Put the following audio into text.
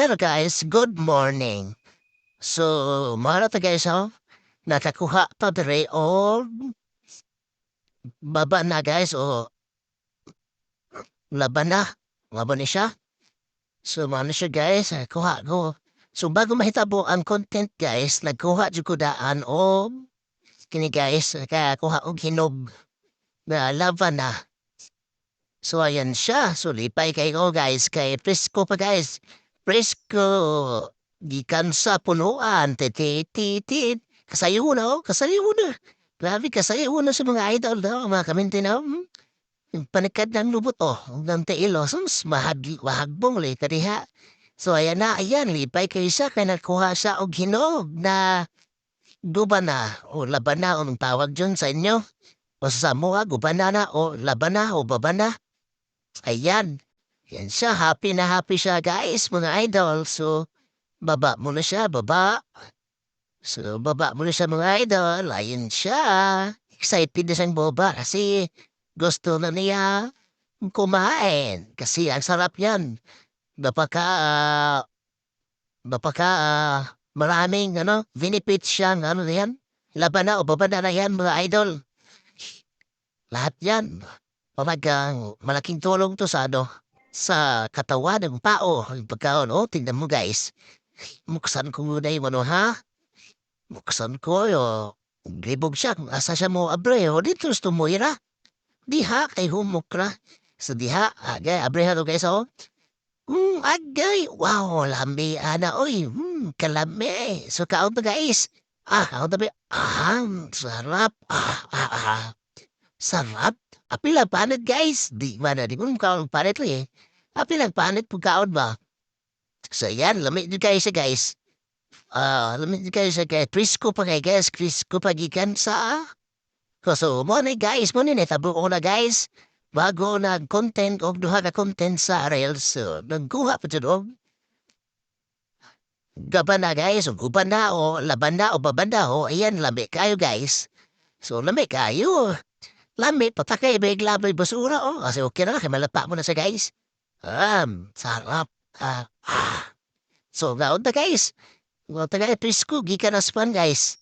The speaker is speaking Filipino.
Hello guys, good morning. So, mara ta guys oh. Nakakuha ta dire og baba na guys o laban na. Laban ni siya. So, mano siya guys, eh, kuha ko. So, bago mahitabo ang content guys, nagkuha jud ko daan og kini guys, kuha og hinog na laban na. So, ayan siya. So, lipay kayo guys, kay presko pa guys. Presko. Gikan sa punuan. Titi-titi. Kasayo na oh. Kasayo na. Grabe, kasayo na sa mga idol daw. Mga kaminti na. Hmm? Yung panikad ng lubot oh. Ng teilo. Sus, mahag, mahagbong li. Kadiha. So, ayan na. Ayan, lipay kayo siya. Kaya nakuha sa og hinog na guba na o laban na. Anong tawag dyan sa inyo? O sa Samoa, guba na na o laban na o baba na. Ayan. Yan siya. Happy na happy siya guys, mga idol. So, baba mo na siya, baba. So, baba mo na siya mga idol. Ayun siya. Excited na siyang boba kasi gusto na niya kumain. Kasi ang sarap yan. Napaka, ah, napaka, ah, maraming, ano, benefits siyang, ano na yan. Laban na o baba na na yan, mga idol. Lahat yan. Pamagang malaking tulong to sa ano, sa katawan ng tao. Yung pagkaon, oh, tingnan mo guys. Muksan ko muna yung ano, ha? Muksan ko, yo. Gribog siya, asa siya mo abre, o dito gusto mo ira. Di ha, kay humok na. So di ha, agay, abre ha to guys, oh. Hmm, agay, wow, lambi, ana, oy, hmm, kalami. So kaon to guys. Ah, kaon to ba? Ah, sarap. Ah, ah, ah. Sarap. Apil ang panit guys. Di man na, di mo kaon panit lo eh. Apil ang panit pagkaon ba? So yan, lamig din kayo sa guys. Ah, lamig din kayo sa guys. Crisco pa kayo guys. Crisco pa gikan sa... So, mo na guys, mo na netabo ko na guys. Bago nag-content o duha ka content sa Reels. So, nagkuha pa dyan gaban na guys, o guban na, o laban na, o baban na, o ayan, lami kayo guys. So, lami kayo. Lami, patakay, big laboy basura, o. Kasi okay na, kaya malapa mo na sa guys. Um, sarap. Ah, ah. So, gaon na guys. Well, taga Eprisco, gikan na span guys.